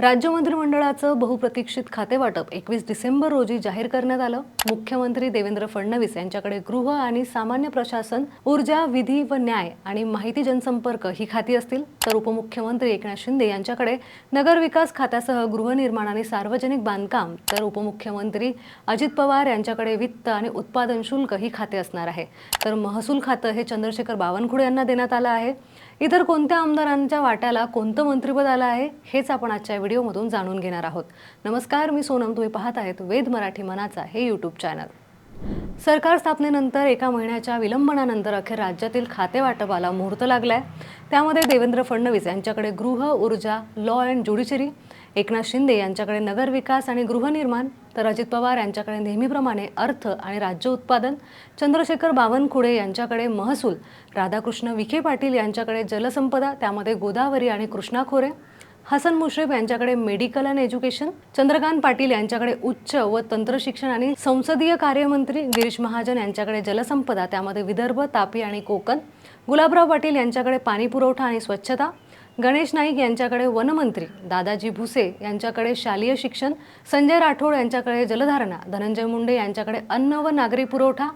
राज्य मंत्रिमंडळाचं बहुप्रतीक्षित खातेवाटप एकवीस डिसेंबर रोजी जाहीर करण्यात आलं. मुख्यमंत्री देवेंद्र फडणवीस यांच्याकडे गृह आणि सामान्य प्रशासन ऊर्जा विधी व न्याय आणि माहिती जनसंपर्क ही खाती असतील. तर उपमुख्यमंत्री एकनाथ शिंदे यांच्याकडे नगरविकास खात्यासह गृहनिर्माण आणि सार्वजनिक बांधकाम. तर उपमुख्यमंत्री अजित पवार यांच्याकडे वित्त आणि उत्पादन शुल्क ही खाते असणार आहे. तर महसूल खातं हे चंद्रशेखर बावनकुळे यांना देण्यात आलं आहे. इतर कोणत्या आमदारांच्या वाट्याला कोणतं मंत्रिपद आलं आहे हेच आपण आजच्या व्हिडिओमधून जाणून घेणार आहोत. नमस्कार मी सोनम तुम्ही पाहत आहेत वेद मराठी मनाचा हे यूट्यूब चॅनल सरकार स्थापनेनंतर एका महिन्याच्या विलंबनानंतर अखेर राज्यातील खाते वाटपाला मुहूर्त लागलाय. त्यामध्ये देवेंद्र फडणवीस यांच्याकडे गृह ऊर्जा law and judiciary Eknath Shinde यांच्याकडे नगरविकास आणि गृहनिर्माण तर अजित पवार यांच्याकडे नेहमीप्रमाणे अर्थ आणि राज्य उत्पादन चंद्रशेखर बावनकुळे यांच्याकडे महसूल राधाकृष्ण विखे पाटील यांच्याकडे जलसंपदा त्यामध्ये गोदावरी आणि कृष्णा खोरे हसन मुश्रीफ यांच्याकडे medical and education Chandrakant Patil यांच्याकडे उच्च व तंत्र शिक्षण आणि संसदीय कार्यमंत्री गिरीश महाजन यांच्याकडे जलसंपदा त्यामध्ये विदर्भ तापी आणि कोकण गुलाबराव पाटील यांच्याकडे पाणीपुरवठा आणि स्वच्छता गणेश नाईक यांच्याकडे वनमंत्री दादाजी भुसे यांच्याकडे शालेय शिक्षण संजय राठोड यांच्याकडे जलधारणा धनंजय मुंडे यांच्याकडे अन्न व नागरी पुरवठा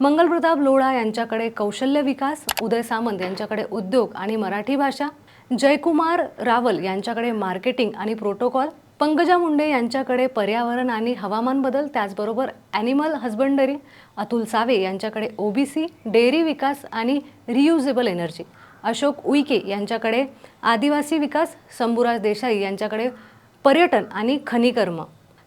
मंगलप्रताप लोढा यांच्याकडे कौशल्य विकास उदय सामंत यांच्याकडे उद्योग आणि मराठी भाषा जयकुमार रावल यांच्याकडे मार्केटिंग आणि प्रोटोकॉल पंकजा मुंडे यांच्याकडे पर्यावरण आणि हवामान बदल त्याचबरोबर ॲनिमल हस्बंडरी अतुल सावे यांच्याकडे ओबीसी डेअरी विकास आणि रियुजेबल एनर्जी अशोक उईके यांच्याकडे आदिवासी विकास शंभूराज देसाई यांच्याकडे पर्यटन आणि खनिकर्म.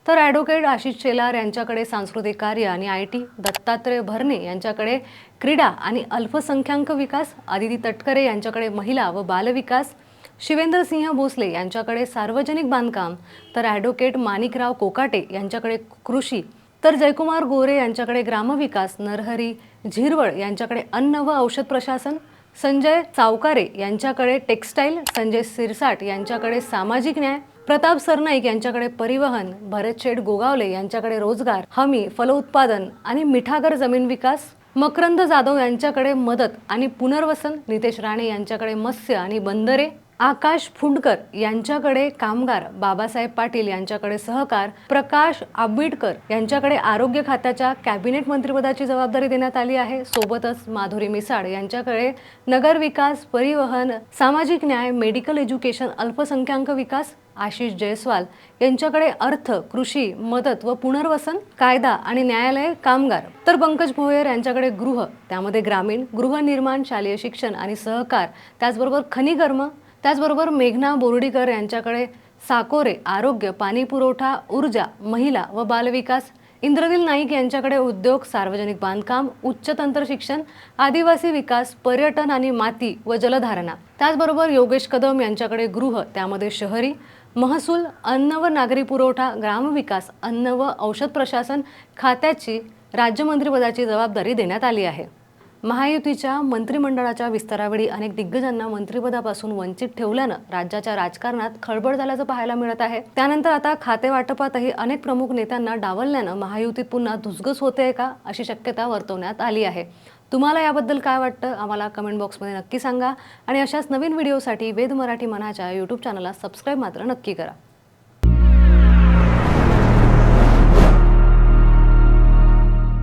तर ॲडव्होकेट आशिष शेलार यांच्याकडे सांस्कृतिक कार्य आणि आय टी दत्तात्रय भरणे यांच्याकडे क्रीडा आणि अल्पसंख्याक विकास आदिती तटकरे यांच्याकडे महिला व बालविकास शिवेंद्र सिंह भोसले यांच्याकडे सार्वजनिक बांधकाम तर ॲडव्होकेट माणिकराव कोकाटे यांच्याकडे कृषी तर जयकुमार गोरे यांच्याकडे ग्रामविकास नरहरी झिरवळ यांच्याकडे अन्न व औषध प्रशासन संजय चावकारे यांच्याकडे टेक्स्टाईल संजय सिरसाट यांच्याकडे सामाजिक न्याय प्रताप सरनाईक यांच्याकडे परिवहन भरत शेठ गोगावले यांच्याकडे रोजगार हमी फलोत्पादन आणि मिठागर जमीन विकास मकरंद जाधव यांच्याकडे मदत आणि पुनर्वसन नितेश राणे यांच्याकडे मत्स्य आणि बंदरे आकाश फुंडकर यांच्याकडे कामगार बाबासाहेब पाटील यांच्याकडे सहकार प्रकाश आंबेडकर यांच्याकडे आरोग्य खात्याच्या कॅबिनेट मंत्रिपदाची जबाबदारी देण्यात आली आहे. सोबतच माधुरी मिसाळ यांच्याकडे नगर विकास परिवहन सामाजिक न्याय मेडिकल एज्युकेशन अल्पसंख्याक विकास आशिष जयस्वाल यांच्याकडे अर्थ कृषी मदत व पुनर्वसन कायदा आणि न्यायालय कामगार. तर पंकज भोयर यांच्याकडे गृह त्यामध्ये ग्रामीण गृहनिर्माण शालेय शिक्षण आणि सहकार त्याचबरोबर खनिकर्म त्याचबरोबर मेघना बोर्डीकर यांच्याकडे साकोरे आरोग्य पाणीपुरवठा ऊर्जा महिला व बालविकास इंद्रनील नाईक यांच्याकडे उद्योग सार्वजनिक बांधकाम उच्च तंत्र शिक्षण आदिवासी विकास पर्यटन आणि माती व जलधारणा. त्याचबरोबर योगेश कदम यांच्याकडे गृह त्यामध्ये शहरी महसूल अन्न व नागरी पुरवठा ग्रामविकास अन्न व औषध प्रशासन खात्याची राज्यमंत्रीपदाची जबाबदारी देण्यात आली आहे. महायुतीच्या मंत्रिमंडळाच्या विस्तारावेळी अनेक दिग्गजांना मंत्रिपदापासून वंचित ठेवल्यानं राज्याच्या राजकारणात खळबळ झाल्याचं पाहायला मिळत आहे. त्यानंतर आता खाते वाटपातही अनेक प्रमुख नेत्यांना डावलल्यानं महायुतीत पुन्हा धुसगुस होते का अशी शक्यता वर्तवण्यात आली आहे. तुम्हाला याबद्दल काय वाटतं? आम्हाला कमेंट बॉक्समध्ये नक्की सांगा आणि अशाच नवीन व्हिडिओसाठी वेद मराठी मनाच्या यूट्यूब चॅनलला सबस्क्राईब मात्र नक्की करा.